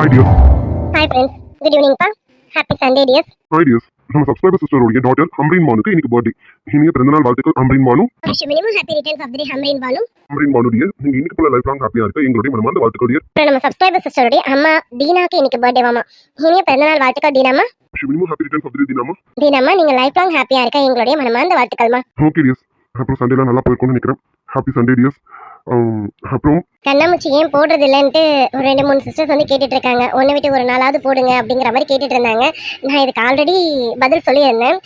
Hi dears hi friends good ஈவினிங்ப்பா happy Sunday dears hi dears நம்ம subscriber சிஸ்டருடைய daughter Amreen மானுக்கு இன்னைக்கு பர்த்டே இனிய பிறந்தநாள் வாழ்த்துக்கள் Amreen Manu wish many more happy returns of the Hamreen Banu Amreen மானுடைய நீங்க இன்னைக்கு போல லைஃப் லாங் ஹாப்பியா இருக்க எங்களுடைய மனமார்ந்த வாழ்த்துக்கள் டியர் அப்புறம் நம்ம சப்ஸ்கிரைபர் சிஸ்டருடைய அம்மா தீனாக்கு இன்னைக்கு பர்த்டே வாமா இனிய பிறந்தநாள் வாழ்த்துக்கள் தீனாமா many more happy returns of the தினாமா தீனாமா நீங்க லைஃப் லாங் ஹாப்பியா இருக்க எங்களுடைய மனமார்ந்த வாழ்த்துக்கள்மா. ஓகே டியர்ஸ் அப்புறம் சண்டேலாம் நல்லா போயிருக்கும்னு நினைக்கிறேன். ஹாப்பி சண்டே டியர்ஸ் அப்புறம் கண்ணாமூச்சி ஏன் போடுறது இல்லைன்ட்டு ஒரு ரெண்டு மூணு சிஸ்டர்ஸ் வந்து கேட்டுட்டு இருக்காங்க. ஒன்று விட்டு ஒரு நாளாவது போடுங்க அப்படிங்கிற மாதிரி கேட்டுட்டு இருந்தாங்க. நான் இதுக்கு ஆல்ரெடி பதில் சொல்லியிருந்தேன்.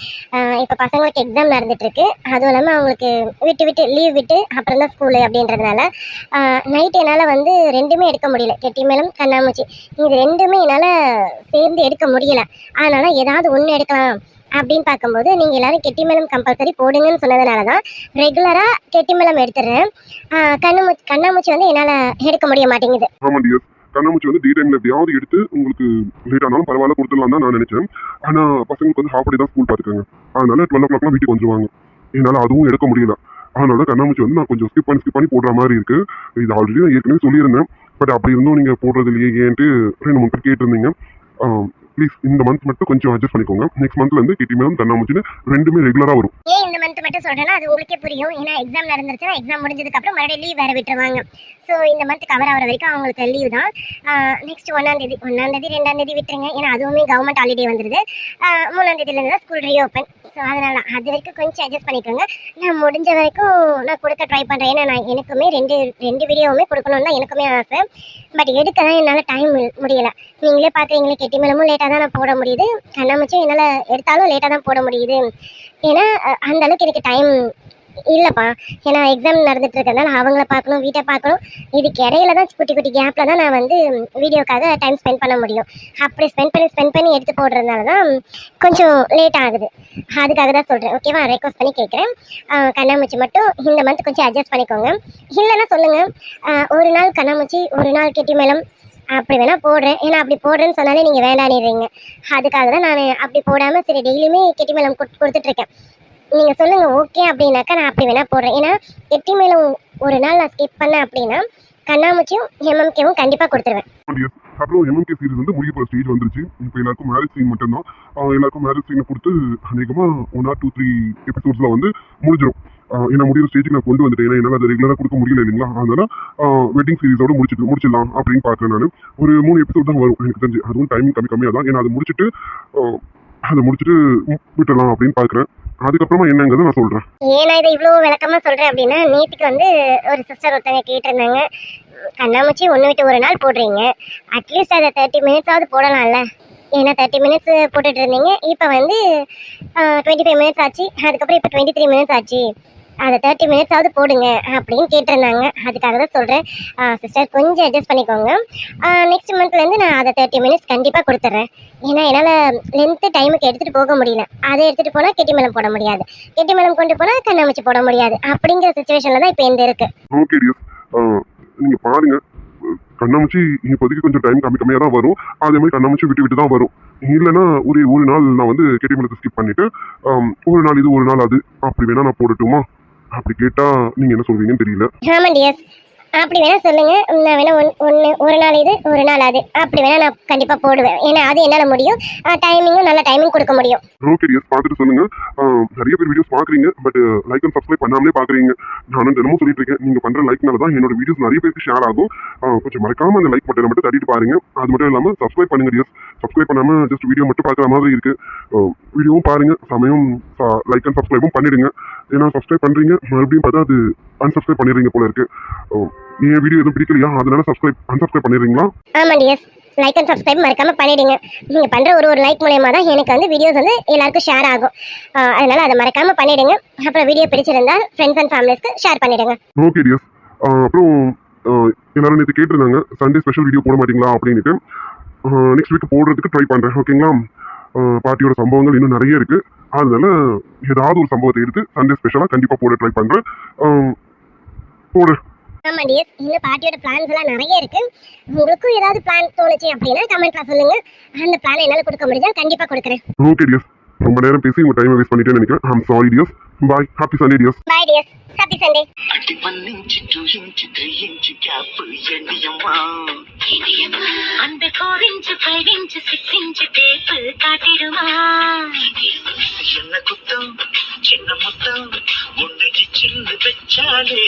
இப்போ பசங்களுக்கு எக்ஸாம் நடந்துட்டு இருக்கு அதுவும் இல்லாமல் அவங்களுக்கு விட்டு விட்டு லீவ் விட்டு அப்புறம் தான் ஸ்கூலு அப்படின்றதுனால நைட் என்னால் வந்து ரெண்டுமே எடுக்க முடியல. கெட்டி மேலும் கண்ணாமூச்சி. இது ரெண்டுமே என்னால் சேர்ந்து எடுக்க முடியல. அதனால ஏதாவது ஒன்று எடுக்கலாம். அப்படின்னு பார்க்கும்போது நீங்கள் எல்லாரும் கெட்டிமலம் கம்பல்சரி போடுங்கன்னு சொன்னதுனால தான் ரெகுலராக கெட்டிமலம் எடுத்துடுறேன். கண்ணாமூச்சி கண்ணாமூச்சி வந்து என்னால் எடுக்க முடிய மாட்டேங்குது. ஆமா டியர்ஸ் கண்ணாமூச்சி வந்து டே டைமில் எப்படியாவது எடுத்து உங்களுக்கு லேட் ஆனாலும் பரவாயில்ல கொடுத்துடலாம் தான் நான் நினச்சேன். ஆனால் பசங்களுக்கு வந்து ஹாஃப் டே தான் ஸ்கூல் பார்த்துக்காங்க அதனால் டுவெல் ஓ கிளாக்லாம் வீட்டுக்கு வந்துருவாங்க. என்னால் அதுவும் எடுக்க முடியல. அதனால கண்ணாமூச்சி வந்து நான் கொஞ்சம் ஸ்கிப் பண்ணி ஸ்கிப் பண்ணி போடுற மாதிரி இருக்குது இது ஆல்ரெடி நான் ஏற்கனவே சொல்லியிருந்தேன். பட் அப்படி இருந்தும் நீங்கள் போடுறது இல்லையே ஏன்ட்டு ரெண்டு மூணு பேர் கேட்டிருந்தீங்க. ப்ளீஸ் இந்த மந்த் மட்டும் கொஞ்சம் அட்ஜஸ்ட் பண்ணிக்கோங்க. நெக்ஸ்ட் மந்த்ல இருந்து கிட்டி மேலும் கண்ணாமூச்சின்னு ரெண்டுமே ரெகுலரா வரும். ஏன் இந்த மந்த் மட்டும் சொல்றேன்னா அது உங்களுக்கே புரியும். ஏன்னா எக்ஸாம் நடந்துருச்சுன்னா எக்ஸாம் முடிஞ்சதுக்கு அப்புறம் மறுபடியும் லீவ் வேற விட்டுருவாங்க. ஸோ இந்த மந்த் கவர் ஆகிற வரைக்கும் அவங்களுக்கு லீவ் தான். நெக்ஸ்ட் ஒன்றாம் தேதி ஒன்றாம் தேதி ரெண்டாம் தேதி விட்டுருங்க. ஏன்னா அதுவுமே கவர்மெண்ட் ஹாலிடே வந்துருது. மூணாம் தேதியிலேருந்து தான் ஸ்கூல் ரீஓப்பன் ஸோ அதனால அது வரைக்கும் கொஞ்சம் அட்ஜஸ்ட் பண்ணிக்கோங்க. நான் முடிஞ்ச வரைக்கும் நான் கொடுக்க ட்ரை பண்ணுறேன் ஏன்னா நான் எனக்குமே ரெண்டு ரெண்டு வீடியோவுமே கொடுக்கணும்னு தான் எனக்குமே ஆசை. பட் எடுக்க தான் என்னால் டைம் முடியல. நீங்களே பார்க்குறீங்களே கெட்டி மேலமும் லேட்டாக தான் நான் போட முடியுது? கண்ணாமச்சும் என்னால் எடுத்தாலும் லேட்டாக தான் போட முடியுது. ஏன்னா அந்த அளவுக்கு எனக்கு டைம் இல்லைப்பா. ஏன்னா எக்ஸாம் நடந்துட்டு இருக்கிறதுனால அவங்கள பார்க்கணும் வீட்டை பார்க்கணும். இதுக்கு இடையில தான் குட்டி குட்டி கேப்பில் தான் நான் வந்து வீடியோக்காக டைம் ஸ்பெண்ட் பண்ண முடியும். அப்படி ஸ்பெண்ட் பண்ணி ஸ்பெண்ட் பண்ணி எடுத்து போடுறதுனால தான் கொஞ்சம் லேட் ஆகுது. அதுக்காக தான் சொல்கிறேன் ஓகேவா ரெக்வஸ்ட் பண்ணி கேட்குறேன். கண்ணாமூச்சி மட்டும் இந்த மந்த் கொஞ்சம் அட்ஜஸ்ட் பண்ணிக்கோங்க. இல்லைன்னா சொல்லுங்கள் ஒரு நாள் கண்ணாமூச்சி ஒரு நாள் கெட்டி மேளம் அப்படி வேணால் போடுறேன். ஏன்னா அப்படி போடுறேன்னு சொன்னாலே நீங்கள் வேண்டானிடுறீங்க அதுக்காக தான் நான் அப்படி போடாமல் சரி டெய்லியுமே கெட்டி மேளம் கொடு கொடுத்துட்ருக்கேன். நீங்கள் சொல்லுங்கள் ஓகே அப்படின்னாக்கா நான் அப்படி வேணால் போடுறேன். ஏன்னா கெட்டி மேளம் ஒரு நாள் நான் ஸ்கிப் பண்ணேன் அப்படின்னா கண்ணாமூச்சியும் எம்எம்கேவும் கண்டிப்பாக கொடுத்துருவேன். அப்புறம் எம்எம்கே சீரிஸ் வந்து முடிய போகிற ஸ்டேஜ் வந்துருச்சு. இப்போ எல்லாருக்கும் மேரேஜ் சீன் மட்டும்தான். எல்லாருக்கும் மேரேஜ் சீனை கொடுத்து அநேகமாக ஒன் ஆர் டூ த்ரீ எபிசோட்ஸில் வந்து முடிஞ்சிடும் என்ன ஏன்னா முடிகிற ஸ்டேஜுக்கு நான் கொண்டு வந்துட்டேன். ஏன்னா என்னால் அதை ரெகுலராக கொடுக்க முடியல இல்லைங்களா? அதனால வெட்டிங் சீரிஸோட முடிச்சிட்டு முடிச்சிடலாம் அப்படின்னு பார்க்குறேன் நான். ஒரு மூணு எபிசோட் தான் வரும் எனக்கு தெரிஞ்சு. அதுவும் டைமிங் கம்மி கம்மியாக தான். ஏன்னா அதை முடிச்சுட்டு அதை முடிச்சுட்டு விட்டுடலாம் அப்படின்னு பார்க்குறேன் அதுக்கப்புறமா என்னங்கிறத நான் சொல்கிறேன் ஏன் நான் இதை இவ்வளோ விளக்கமாக சொல்கிறேன் அப்படின்னா நேற்றுக்கு வந்து ஒரு சிஸ்டர் ஒருத்தங்க கேட்டிருந்தாங்க. கண்ணாமூச்சி ஒன்று விட்டு ஒரு நாள் போடுறீங்க. அட்லீஸ்ட் அதை தேர்ட்டி மினிட்ஸாவது போடலாம்ல. ஏன்னா தேர்ட்டி மினிட்ஸ் போட்டுட்டு இருந்தீங்க. இப்போ வந்து டுவெண்ட்டி ஃபைவ் மினிட்ஸ் ஆச்சு. அதுக்கப்புறம் இப்போ டுவெண்ட்டி த்ரீ மினிட்ஸ் ஆச்சு. அதை தேர்ட்டி மினிட்ஸாவது போடுங்க அப்படின்னு கேட்டிருந்தாங்க. அதுக்காக தான் சொல்கிறேன் சிஸ்டர் கொஞ்சம் அட்ஜஸ்ட் பண்ணிக்கோங்க. நெக்ஸ்ட் மந்த்லேருந்து நான் அதை தேர்ட்டி மினிட்ஸ் கண்டிப்பாக கொடுத்துட்றேன் ஏன்னா என்னால் லென்த்து டைமுக்கு எடுத்துகிட்டு போக முடியல. அதை எடுத்துகிட்டு போனால் கெட்டி மேளம் போட முடியாது. கெட்டி மேளம் கொண்டு போனால் கண்ணமைச்சு போட முடியாது. அப்படிங்கிற சுச்சுவேஷனில் தான் இப்போ இந்த இருக்குது ஓகே நீங்கள் பாருங்கள் கண்ணாமூச்சி இப்போதைக்கு கொஞ்சம் டைம் கம்மி கம்மியாக தான் வரும். அதே மாதிரி கண்ணாமூச்சி விட்டு விட்டு தான் வரும். இல்லைன்னா ஒரு ஒரு நாள் நான் வந்து கெட்டிமலத்தை ஸ்கிப் பண்ணிவிட்டு ஒரு நாள் இது ஒரு நாள் அது. அப்படி வேணால் நான் போடட்டுமா? அப்படி கேட்டால் நீங்கள் என்ன சொல்வீங்கன்னு தெரியல. ஆமாம் டியர்ஸ் அப்படி வேணா சொல்லுங்க. நான் வேணா ஒன் ஒன்று ஒரு நாள் இது ஒரு நாள் அது. அப்படி வேணா நான் கண்டிப்பாக போடுவேன். ஏன்னா அது என்னால் முடியும். டைமிங்கும் நல்ல டைமிங் கொடுக்க முடியும். ஓகே டியர்ஸ் பார்த்துட்டு சொல்லுங்க. ஆஹ், நிறைய பேர் வீடியோஸ் பார்க்குறீங்க பட் லைக் அண்ட் சப்ஸ்கிரைப் பண்ணாமலே பார்க்குறீங்க. நானும் தினமும் சொல்லிட்டு இருக்கேன். நீங்கள் பண்ணுற லைக்னால தான் என்னோட வீடியோஸ் நிறைய பேருக்கு ஷேர் ஆகும். ஆஹ், கொஞ்சம் மறக்காம அந்த லைக் பட்டனை மட்டும் தட்டிட்டு பாருங்க. அது மட்டும் இல்லாமல் சப்ஸ்கிரைப் பண்ணுங்க டியர்ஸ் சப்ஸ்கிரைப் பண்ணாம ஜஸ்ட் வீடியோ மட்டும் பார்க்குற மாதிரி இருக்கு. வீடியோவும் பாருங்க சமயம் லைக் அண்ட் சப்ஸ்கிரைபும் பண்ணிடுங்க. ஏன்னா சப்ஸ்கிரைப் பண்றீங்க மறுபடியும் பார்த்தா அது unsubscribe பண்ணிடுறீங்க போல இருக்கு. என் வீடியோ எதுவும் பிடிக்கலையா? அதனால சப்ஸ்கிரைப் unsubscribe பண்ணிடுறீங்களா? ஆமாம் டியர்ஸ் லைக் அண்ட் சப்ஸ்கிரைப் மறக்காம பண்ணிடுங்க. நீங்கள் பண்ணுற ஒரு ஒரு லைக் மூலயமா தான் எனக்கு வந்து வீடியோஸ் வந்து எல்லாருக்கும் ஷேர் ஆகும். அதனால அதை மறக்காம பண்ணிடுங்க. அப்புறம் வீடியோ பிடிச்சிருந்தா ஃப்ரெண்ட்ஸ் அண்ட் ஃபேமிலிஸ்க்கு ஷேர் பண்ணிடுங்க. ஓகே டியர்ஸ் அப்புறம் எல்லாரும் நேற்று கேட்டிருந்தாங்க சண்டே ஸ்பெஷல் வீடியோ போட மாட்டீங்களா? அப்படின்ட்டு நெக்ஸ்ட் வீக் போடுறதுக்கு ட்ரை பண்ணுறேன் ஓகேங்களா பாட்டியோட சம்பவங்கள் இன்னும் நிறைய இருக்கு. அதனால ஏதாவது ஒரு சம்பவத்தை எடுத்து சண்டே ஸ்பெஷலாக கண்டிப்பாக போட ட்ரை பண்ணுறேன் போடு. ஆமாம் டியர்ஸ் இன்னும் பாட்டியோட பிளான்ஸ் எல்லாம் நிறைய இருக்கு. உங்களுக்கும் ஏதாவது பிளான் தோணுச்சு அப்படின்னா கமெண்ட்ல சொல்லுங்க. அந்த பிளான் என்னால் கொடுக்க முடிஞ்சா கண்டிப்பாக கொடுக்குறேன். ஓகே டியர்ஸ் ரொம்ப நேரம் பேசி உங்கள் டைமை வேஸ்ட் பண்ணிட்டேன்னு நினைக்கிறேன். I'm sorry dears bye happy Sunday dears bye dears happy Sunday அடி inch two inch three inch gap எண்ணியம்மா. அந்த four inch five inch six inch tape காட்டிடுமா? என்ன குத்தம்? சின்ன முத்தம்? ஒன்று சின்ன வச்சாலே.